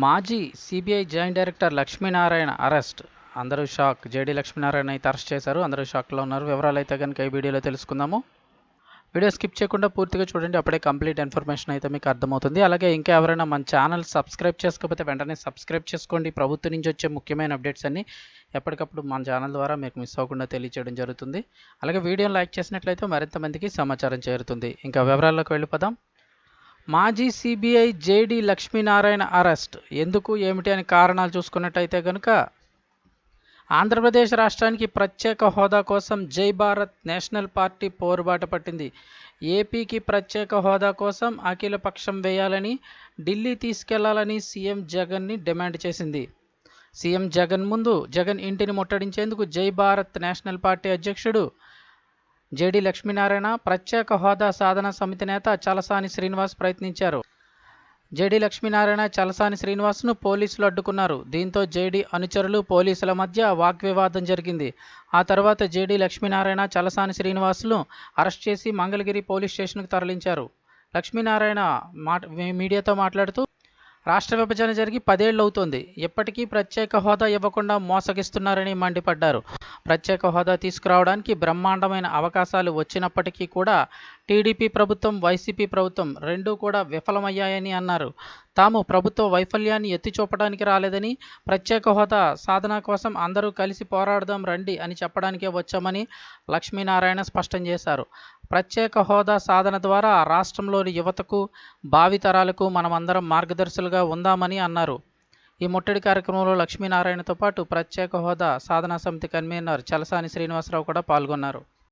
మాజీ CBI joint director Lakshminarayana arrest. అందరూ shock. JD Lakshminarayana అయితే అరెస్ట్ చేశారు. అందరూ షాక్లో ఉన్నారు. వివరాలు అయితే కనుక ఈ వీడియోలో తెలుసుకుందాము. వీడియో స్కిప్ చేయకుండా పూర్తిగా చూడండి. అప్పుడే కంప్లీట్ ఇన్ఫర్మేషన్ అయితే మీకు అర్థమవుతుంది. అలాగే ఇంకా ఎవరైనా మన ఛానల్ సబ్స్క్రైబ్ చేసుకోకపోతే వెంటనే సబ్స్క్రైబ్ చేసుకోండి. ప్రభుత్వం నుంచి వచ్చే ముఖ్యమైన అప్డేట్స్ అన్ని ఎప్పటికప్పుడు మన ఛానల్ ద్వారా మీకు మిస్ అవ్వకుండా తెలియచేయడం జరుగుతుంది. అలాగే వీడియోని లైక్ చేసినట్లయితే మరింత మందికి సమాచారం చేరుతుంది. ఇంకా వివరాల్లోకి వెళ్ళిపోదాం. మాజీ సిబిఐ జేడి లక్ష్మీనారాయణ అరెస్ట్. ఎందుకు ఏమిటి అని కారణాలు చూసుకున్నట్టయితే కనుక ఆంధ్రప్రదేశ్ రాష్ట్రానికి ప్రత్యేక హోదా కోసం జై భారత్ నేషనల్ పార్టీ పోరుబాట పట్టింది. ఏపీకి ప్రత్యేక హోదా కోసం అఖిల పక్షం వేయాలని ఢిల్లీ తీసుకెళ్ళాలని సీఎం జగన్ని డిమాండ్ చేసింది. సీఎం జగన్ ముందు జగన్ ఇంటిని ముట్టడించేందుకు జై భారత్ నేషనల్ పార్టీ అధ్యక్షుడు జేడి లక్ష్మీనారాయణ ప్రత్యేక హోదా సాధన సమితి నేత చలసాని శ్రీనివాస్ ప్రయత్నించారు. జేడి లక్ష్మీనారాయణ చలసాని శ్రీనివాస్ను పోలీసులు అడ్డుకున్నారు. దీంతో జేడి అనుచరులు పోలీసుల మధ్య వాగ్వివాదం జరిగింది. ఆ తర్వాత జేడి లక్ష్మీనారాయణ చలసాని శ్రీనివాస్ను అరెస్ట్ చేసి మంగళగిరి పోలీస్ స్టేషన్కు తరలించారు. లక్ష్మీనారాయణ మాట మీడియాతో మాట్లాడుతూ రాష్ట్ర విభజన జరిగి పదేళ్ళు అవుతోంది ఇప్పటికీ ప్రత్యేక హోదా ఇవ్వకుండా మోసగిస్తున్నారని మండిపడ్డారు. ప్రత్యేక హోదా తీసుకురావడానికి బ్రహ్మాండమైన అవకాశాలు వచ్చినప్పటికీ కూడా టీడీపీ ప్రభుత్వం వైసీపీ ప్రభుత్వం రెండూ కూడా విఫలమయ్యాయని అన్నారు. తాము ప్రభుత్వ వైఫల్యాన్ని ఎత్తి చూపడానికి రాలేదని ప్రత్యేక హోదా సాధన కోసం అందరూ కలిసి పోరాడదాం రండి అని చెప్పడానికే వచ్చామని లక్ష్మీనారాయణ స్పష్టం చేశారు. ప్రత్యేక హోదా సాధన ద్వారా రాష్ట్రంలోని యువతకు భావితరాలకు మనమందరం మార్గదర్శులుగా ఉందామని అన్నారు. ఈ ముట్టడి కార్యక్రమంలో లక్ష్మీనారాయణతో పాటు ప్రత్యేక హోదా సాధనా సమితి కన్వీనర్ చలసాని శ్రీనివాసరావు కూడా పాల్గొన్నారు.